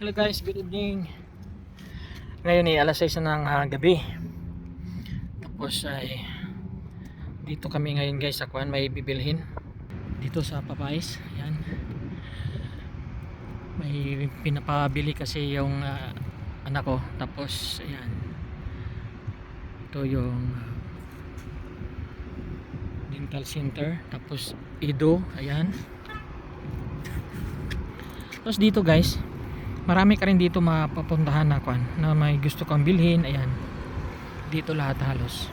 Hello guys, good evening. Ngayon ay alas 6 na ng ah, gabi. Tapos ay dito kami ngayon guys sa kuan may bibilhin. Dito sa Papayas. Yan. May pinapabili kasi yung ah, anak ko. Tapos ayan. Ito yung dental center. Tapos Ido. Ayan. Tapos dito guys, marami ka rin dito mapapuntahan na kwan na may gusto kang bilhin. Ayan. Dito lahat halos.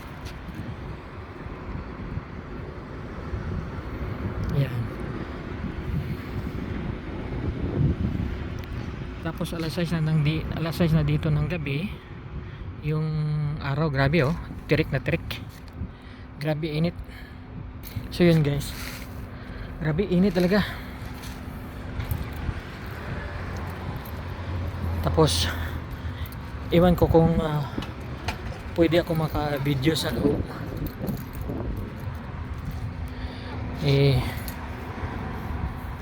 Ayan. Tapos alas 6 na, ng di, alas 6 na dito ng gabi. Yung araw, grabe oh. Tirik na tirik. Grabe init. So yun guys. Grabe init talaga. Tapos iwan ko kung ah, pwede ako maka-video sa loob. Eh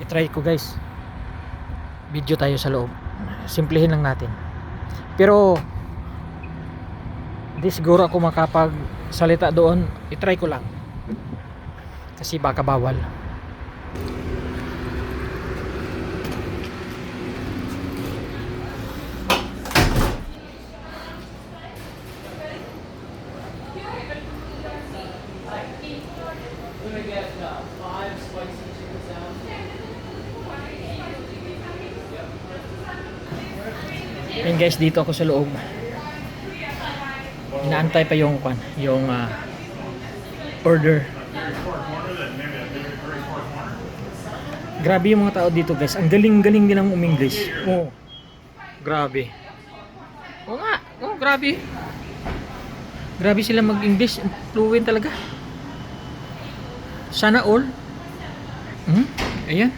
i-try ko guys. Video tayo sa loob. Simplihin lang natin. Pero di siguro ako makapag salita doon. I-try ko lang. Kasi baka bawal. Yan guys, dito ako sa loob. Inaantay pa yung kwan, yung ah, order. Grabe yung mga tao dito guys. Ang galing-galing nilang uminglish. Oh. Grabe. Oo nga. Oh, grabe. Grabe sila mag-English. Fluent talaga. Sana all. Hmm? Ayan.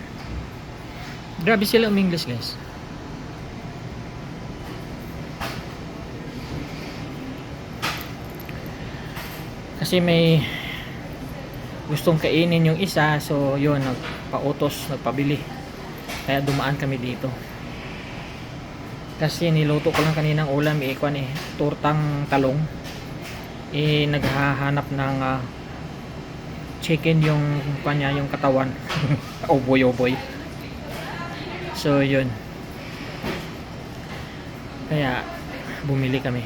Grabe sila uminglish guys. Kasi may gustong kainin yung isa so yun nagpautos nagpabili kaya dumaan kami dito kasi niluto ko lang kaninang ulam eh, kwan eh tortang talong eh naghahanap ng ah, chicken yung kanya yung katawan. Oboy oboy so yun. Kaya bumili kami.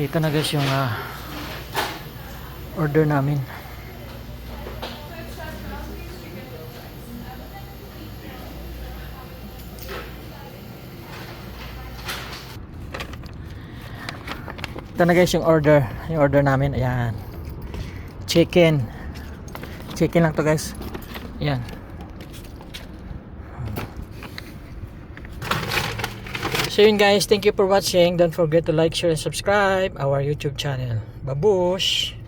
Dito na guys yung ah, order namin. Ito na guys yung order. Yung order namin. Ayan. Chicken. Chicken lang to guys. Ayan. So yun guys, thank you for watching. Don't forget to like, share, and subscribe our YouTube channel. Babush!